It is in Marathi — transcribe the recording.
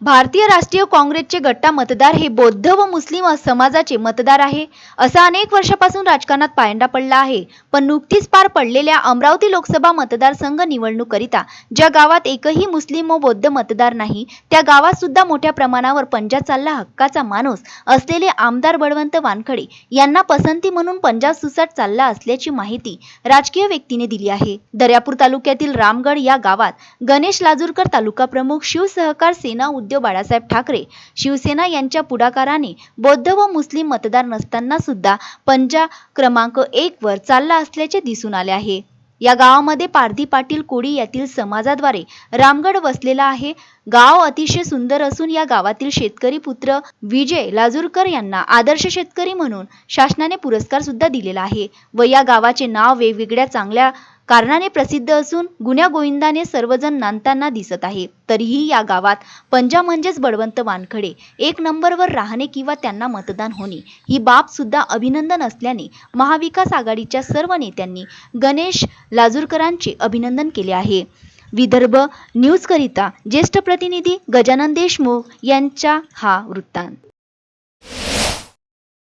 भारतीय राष्ट्रीय काँग्रेसचे गट्टा मतदार हे बौद्ध व मुस्लिम समाजाचे मतदार आहे. असा अनेक वर्षापासून राजकारणात पायंडा पडला आहे. पण नुकतीच पार पडलेल्या अमरावती लोकसभा मतदारसंघ निवडणुकीकरिता ज्या गावात एकही मुस्लिम व बौद्ध मतदार नाही त्या गावात सुद्धा मोठ्या प्रमाणावर पंजाब चालला हक्काचा माणूस असलेले आमदार बळवंत वानखडे यांना पसंती म्हणून पंजाब सुसाट चालला असल्याची माहिती राजकीय व्यक्तीने दिली आहे. दर्यापूर तालुक्यातील रामगड या गावात गणेश लाजूरकर तालुका प्रमुख शिवसहकार सेना उद्धव बाळासाहेब ठाकरे शिवसेना यांच्या पुढाकाराने बौद्ध व मुस्लिम मतदार नसताना सुद्धा पंजा क्रमांक एक वर चालला असल्याचे दिसून आले आहे. या गावामध्ये पारधी पाटील कोळी यातील समाजाद्वारे रामगड वसलेला आहे. गाव अतिशय सुंदर असून या गावातील शेतकरी पुत्र विजय लाजूरकर यांना आदर्श शेतकरी म्हणून शासनाने पुरस्कार सुद्धा दिलेला आहे व या गावाचे नाव वेगवेगळ्या चांगल्या कारणाने प्रसिद्ध असून गुण्यागोविंदाने सर्वजण नांदताना दिसत आहे. तरीही या गावात पंजा म्हणजेच बळवंत वानखडे एक नंबरवर राहणे किंवा त्यांना मतदान होणे ही बाब सुद्धा अभिनंदन असल्याने महाविकास आघाडीच्या सर्व नेत्यांनी गणेश लाजूरकरांचे अभिनंदन केले आहे. विदर्भ न्यूजकरिता ज्येष्ठ प्रतिनिधी गजानन देशमुख यांचा हा वृत्तांत.